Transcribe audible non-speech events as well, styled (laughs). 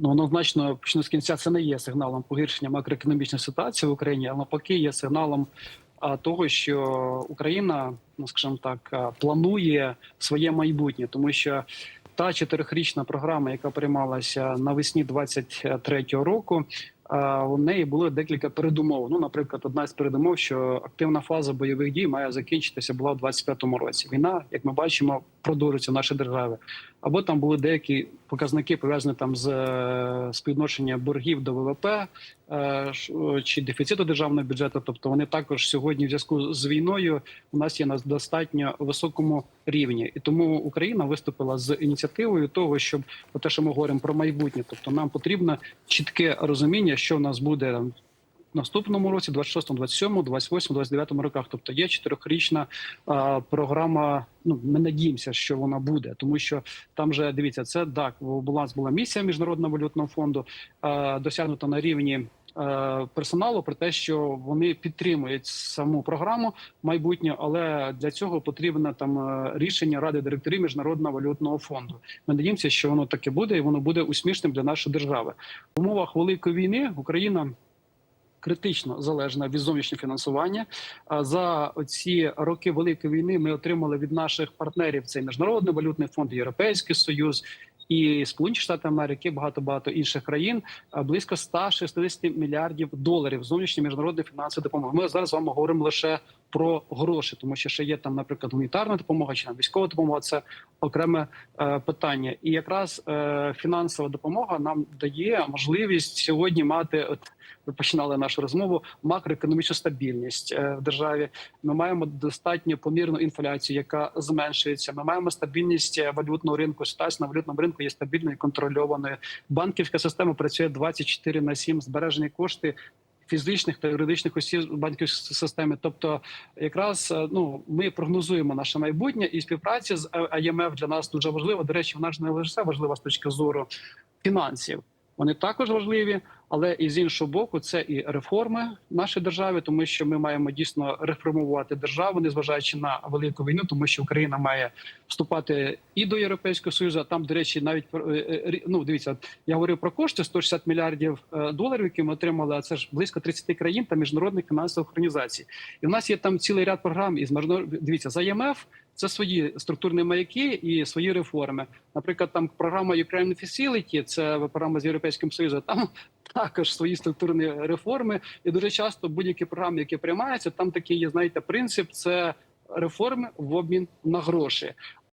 Ну, однозначно, почну з кінця, це не є сигналом погіршення макроекономічної ситуації в Україні, а навпаки, є сигналом того, що Україна, ну скажімо так, планує своє майбутнє, тому що та чотирьохрічна програма, яка приймалася навесні 23-го року. У неї було декілька передумов. Ну, наприклад, одна з передумов, що активна фаза бойових дій має закінчитися була в 25-му році. Війна, як ми бачимо, продовжується в нашій державі. Або там були деякі показники пов'язані там з е, співвідношення боргів до ВВП е, ш- чи дефіциту державного бюджету. Тобто вони також сьогодні, в зв'язку з війною, у нас є на достатньо високому рівні, і тому Україна виступила з ініціативою того, щоб про те, що ми говоримо про майбутнє, тобто нам потрібно чітке розуміння, що в нас буде там. Наступному році, 26, 27, 28, 29 роках, тобто є чотирьохрічна програма. Ну ми надіємося, що вона буде, тому що там же дивіться, це так баланс була місія міжнародного валютного фонду, досягнута на рівні персоналу про те, що вони підтримують саму програму майбутнє, але для цього потрібне там е, рішення ради директорів міжнародного валютного фонду. Ми надіємося, що воно таке буде, і воно буде успішним для нашої держави. В умовах великої війни Україна. Критично залежна від зовнішнього фінансування. За ці роки великої війни ми отримали від наших партнерів цей міжнародний валютний фонд, Європейський Союз і Сполучені Штати Америки, багато багато інших країн. Близько 160 мільярдів доларів зовнішньої міжнародної фінансової допомоги. Ми зараз з вами говоримо лише про гроші, тому що ще є там, наприклад, гуманітарна допомога чи там військова допомога. Це окреме е, питання. І якраз е, фінансова допомога нам дає можливість сьогодні мати от. Починали нашу розмову макроекономічну стабільність е, в державі. Ми маємо достатньо помірну інфляцію, яка зменшується. Ми маємо стабільність е, валютного ринку. Ситуація на валютному ринку є стабільною і контрольованою. Банківська система працює 24 на 7, збережені кошти. Фізичних та юридичних осіб банківської системи, тобто, якраз е, ну ми прогнозуємо наше майбутнє і співпраця з Е, для нас дуже важлива. До речі, вона ж не лише важлива з точки зору фінансів. Вони також важливі, але і з іншого боку, це і реформи в нашій державі, тому що ми маємо дійсно реформувати державу, незважаючи на велику війну, тому що Україна має вступати і до Європейського союзу. А там, до речі, навіть е, е, ну дивіться, я говорив про кошти 160 мільярдів е, доларів, які ми отримали. А це ж близько 30 країн та міжнародних фінансових організацій. І в нас є там цілий ряд програм із дивіться за ІМФ. Це свої структурні маяки і свої реформи. Наприклад, там програма Ukraine Facility, це програма з Європейським Союзом. Там (laughs) також свої структурні реформи. І дуже часто будь-які програми, які приймаються, там такий є, знаєте, принцип це реформи в обмін на гроші.